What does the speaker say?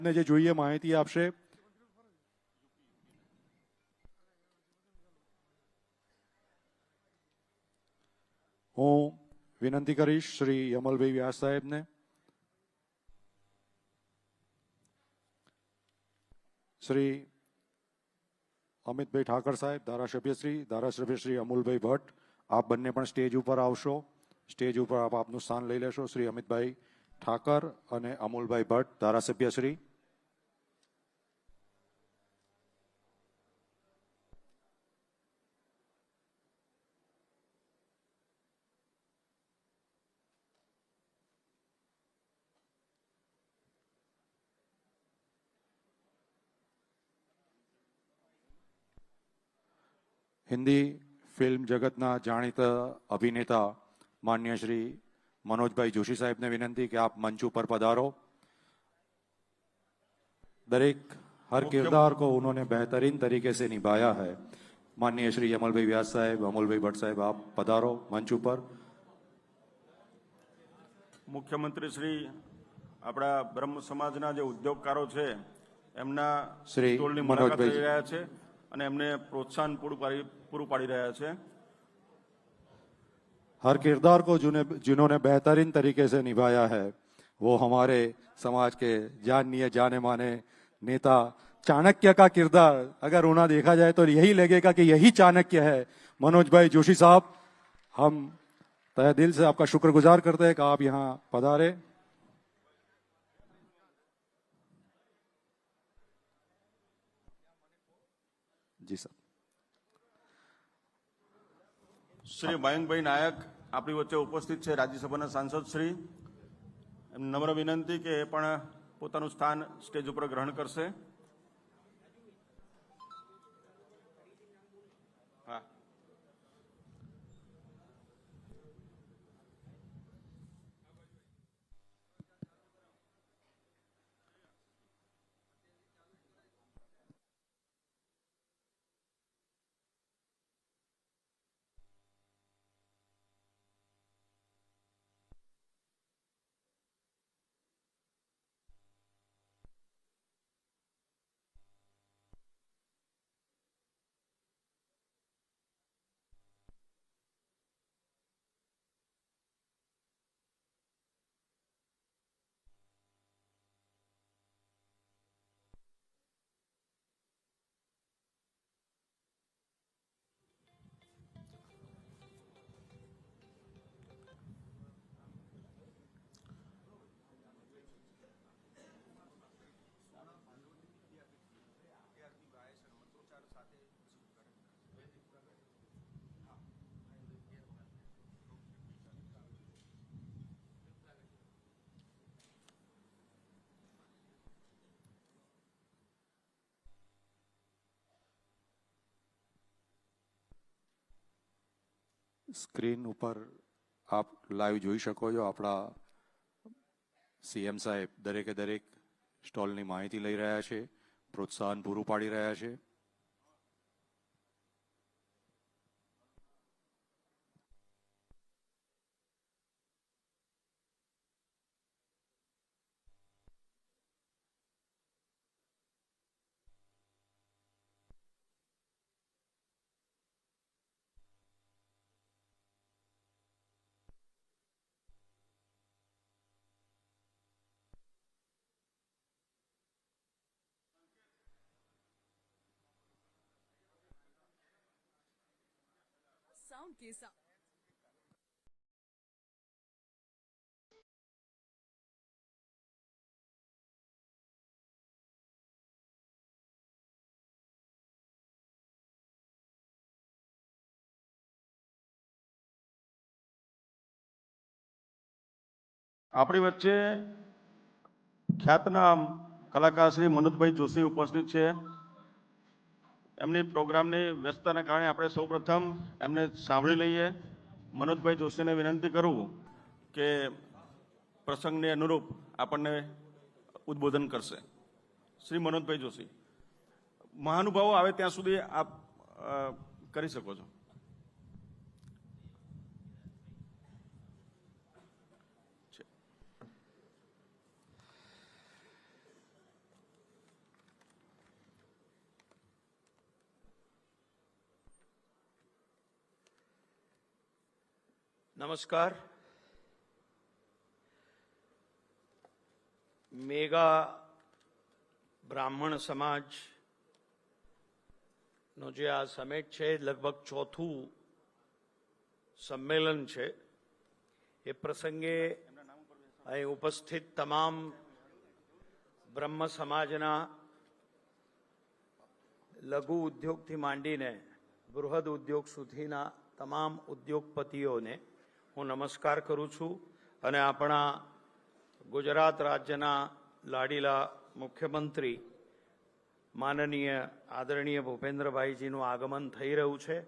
ને જે જોઈએ માહિતી આપશે. હું વિનંતી કરીશ શ્રી અમલભાઈ વ્યાસ સાહેબને. શ્રી અમિતભાઈ ઠાકર સાહેબ, ધારાસભ્ય શ્રી ધારાસભ્ય શ્રી અમૂલભાઈ ભટ્ટ, આપ બંને પણ સ્ટેજ ઉપર આવશો. સ્ટેજ ઉપર આપ આપનું સ્થાન લઈ લેશો. શ્રી અમિતભાઈ ઠાકર અને અમૂલભાઈ ભટ્ટ, ધારાસભ્ય હિન્દી ફિલ્મ જગતના જાણીતા અભિનેતા માન્ય શ્રી मनोजभाई जोशी साहब ने विनंती कि आप मंच ऊपर पधारो दरेक हर किरदार को उन्होंने बेहतरीन तरीके से निभाया है माननीय श्री अमल भाई व्यास साहब अमोल भाई भट्ट साहब आप पधारो मंच ऊपर મુખ્યમંત્રી શ્રી આપણા બ્રહ્મ સમાજના જે ઉદ્યોગકારો છે એમના શ્રી સ્ટોલની મુલાકાત મનોજભાઈ. લઈ રહ્યા છે અને એમને પ્રોત્સાહન પૂરું પાડી પૂરું પાડી રહ્યા છે हर किरदार को जिन्हें जिन्होंने बेहतरीन तरीके से निभाया है वो हमारे समाज के जाननीय जाने माने नेता चाणक्य का किरदार अगर उन्हें देखा जाए तो यही लगेगा कि यही चाणक्य है मनोज भाई जोशी साहब हम तहे दिल से आपका शुक्रगुजार करते हैं कि आप यहाँ पधारे જી, સર. શ્રી મયંકભાઈ નાયક આપણી વચ્ચે ઉપસ્થિત છે રાજ્યસભાના સાંસદ શ્રી. એમ નમ્ર વિનંતી કે એ પણ પોતાનું સ્થાન સ્ટેજ ઉપર ગ્રહણ કરશે. સ્ક્રીન ઉપર આપ લાઈવ જોઈ શકો છો. આપણા સીએમ સાહેબ દરેકે દરેક સ્ટોલની માહિતી લઈ રહ્યા છે, પ્રોત્સાહન પૂરું પાડી રહ્યા છે. sound case આપણી વચ્ચે ખ્યાતનામ કલાકાર શ્રી મનોજભાઈ જોશી ઉપસ્થિત છે. એમની પ્રોગ્રામની વ્યસ્તતાને કારણે આપણે સૌપ્રથમ એમને સાંભળી લઈએ. મનોજભાઈ જોશીને વિનંતી કરું કે પ્રસંગને અનુરૂપ આપણને ઉદ્બોધન કરશે. શ્રી મનોજભાઈ જોશી, મહાનુભાવો આવે ત્યાં સુધી આપ કરી શકો છો. નમસ્કાર. મેગા બ્રાહ્મણ સમાજ નો જે આ સમેટ છે, લગભગ ચોથું સંમેલન છે. એ પ્રસંગે અહીં ઉપસ્થિત તમામ બ્રહ્મ સમાજના લઘુ ઉદ્યોગથી માંડીને બૃહદ ઉદ્યોગ સુધીના તમામ ઉદ્યોગપતિઓને હું નમસ્કાર કરું છું અને આપણા ગુજરાત રાજ્યના લાડીલા મુખ્યમંત્રી માનનીય આદરણીય ભૂપેન્દ્રભાઈજીનું આગમન થઈ રહ્યું છે.